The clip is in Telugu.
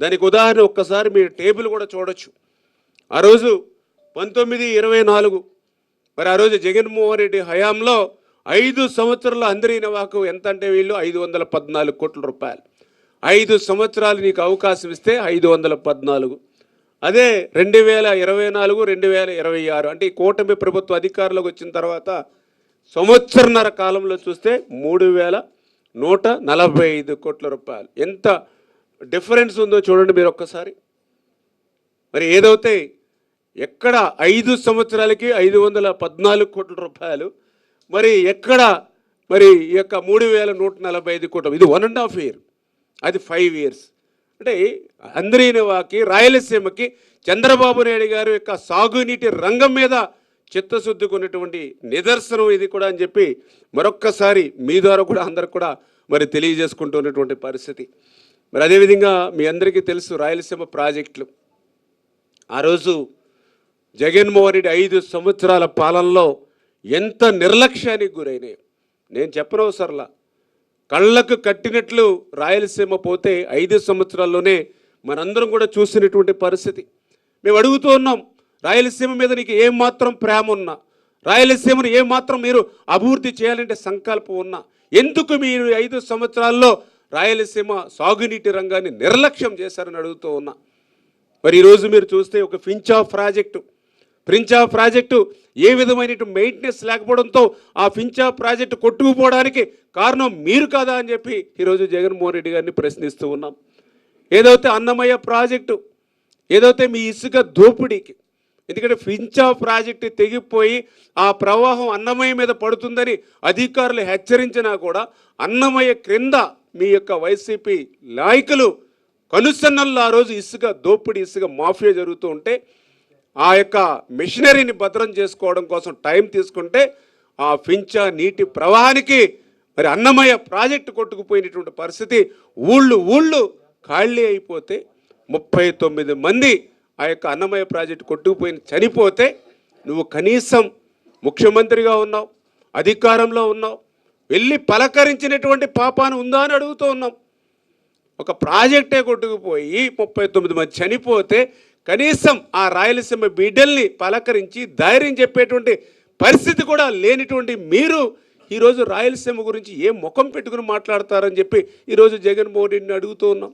దానికి ఉదాహరణ ఒక్కసారి మీరు టేబుల్ కూడా చూడొచ్చు. ఆ రోజు పంతొమ్మిది ఇరవై నాలుగు. మరి ఆ రోజు జగన్మోహన్ రెడ్డి హయాంలో ఐదు సంవత్సరాల అందరి నవాకు ఎంత అంటే వీళ్ళు? ఐదు వందల పద్నాలుగు కోట్ల రూపాయలు. ఐదు సంవత్సరాలు నీకు అవకాశం ఇస్తే ఐదు వందల పద్నాలుగు. అదే రెండు వేల ఇరవై నాలుగు రెండు వేల ఇరవై ఆరు. అంటే ఈ కూటమి ప్రభుత్వ అధికారంలోకి వచ్చిన తర్వాత సంవత్సరన్నర కాలంలో చూస్తే మూడు వేల నూట నలభై ఐదు కోట్ల రూపాయలు. ఎంత డిఫరెన్స్ ఉందో చూడండి మీరు ఒక్కసారి. మరి ఏదైతే ఎక్కడ ఐదు సంవత్సరాలకి ఐదు వందల పద్నాలుగు కోట్ల రూపాయలు మరి ఎక్కడ మరి ఈ యొక్క మూడు వేల నూట నలభై ఐదు కోట్ల ఇది వన్ అండ్ హాఫ్ ఇయర్ అది ఫైవ్ ఇయర్స్ అంటే అందరినవాకి రాయలసీమకి చంద్రబాబు నాయుడు గారి యొక్క సాగునీటి రంగం మీద చిత్తశుద్ధికి ఉన్నటువంటి నిదర్శనం ఇది కూడా అని చెప్పి మరొక్కసారి మీ ద్వారా కూడా అందరు కూడా మరి తెలియజేసుకుంటున్నటువంటి పరిస్థితి. మరి అదేవిధంగా మీ అందరికీ తెలుసు రాయలసీమ ప్రాజెక్టులు. ఆ రోజు జగన్మోహన్ రెడ్డి ఐదు సంవత్సరాల పాలనలో ఎంత నిర్లక్ష్యానికి గురైనాయి. నేను చెప్పనవసరలా కళ్ళకు కట్టినట్లు రాయలసీమ పోతే ఐదు సంవత్సరాల్లోనే మనందరం కూడా చూసినటువంటి పరిస్థితి. మేము అడుగుతూ ఉన్నాం రాయలసీమ మీద నీకు ఏమాత్రం ప్రేమ ఉన్నా? రాయలసీమను ఏమాత్రం మీరు అభివృద్ధి చేయాలంటే సంకల్పం ఉన్నా? ఎందుకు మీరు ఐదు సంవత్సరాల్లో రాయలసీమ సాగునీటి రంగాన్ని నిర్లక్ష్యం చేశారని అడుగుతూ ఉన్నా. మరి ఈరోజు మీరు చూస్తే ఒక ఫించ్ ఆఫ్ ప్రాజెక్టు. ఫించ్ ఆఫ్ ప్రాజెక్టు ఏ విధమైన మెయింటెనెన్స్ లేకపోవడంతో ఆ ఫించ్ ఆఫ్ ప్రాజెక్టు కొట్టుకుపోవడానికి కారణం మీరు కాదా అని చెప్పి ఈరోజు జగన్మోహన్ రెడ్డి గారిని ప్రశ్నిస్తూ ఉన్నాం. ఏదైతే అన్నమయ్య ప్రాజెక్టు ఏదైతే మీ ఇసుక దోపిడీకి ఎందుకంటే ఫించ్ ఆఫ్ ప్రాజెక్టు తెగిపోయి ఆ ప్రవాహం అన్నమయ్య మీద పడుతుందని అధికారులు హెచ్చరించినా కూడా అన్నమయ్య క్రింద మీ యొక్క వైసీపీ నాయకులు కనుసన్నల్లో ఆ రోజు ఇసుక దోపిడీ ఇసుక మాఫియా జరుగుతూ ఉంటే ఆ యొక్క మిషనరీని భద్రం చేసుకోవడం కోసం టైం తీసుకుంటే ఆ ఫించా నీటి ప్రవాహానికి మరి అన్నమయ్య ప్రాజెక్టు కొట్టుకుపోయినటువంటి పరిస్థితి ఊళ్ళు ఊళ్ళు ఖాళీ అయిపోతే ముప్పై తొమ్మిది మంది ఆ యొక్క అన్నమయ్య ప్రాజెక్టు కొట్టుకుపోయిన చనిపోతే నువ్వు కనీసం ముఖ్యమంత్రిగా ఉన్నావు అధికారంలో ఉన్నావు వెళ్ళి పలకరించినటువంటి పాపాను ఉందా అని అడుగుతూ ఉన్నాం. ఒక ప్రాజెక్టే కొట్టుకుపోయి ముప్పై తొమ్మిది మంది చనిపోతే కనీసం ఆ రాయలసీమ బిడ్డల్ని పలకరించి ధైర్యం చెప్పేటువంటి పరిస్థితి కూడా లేనిటువంటి మీరు ఈరోజు రాయలసీమ గురించి ఏ ముఖం పెట్టుకుని మాట్లాడతారని చెప్పి ఈరోజు జగన్మోహన్ రెడ్డిని అడుగుతూ ఉన్నాం.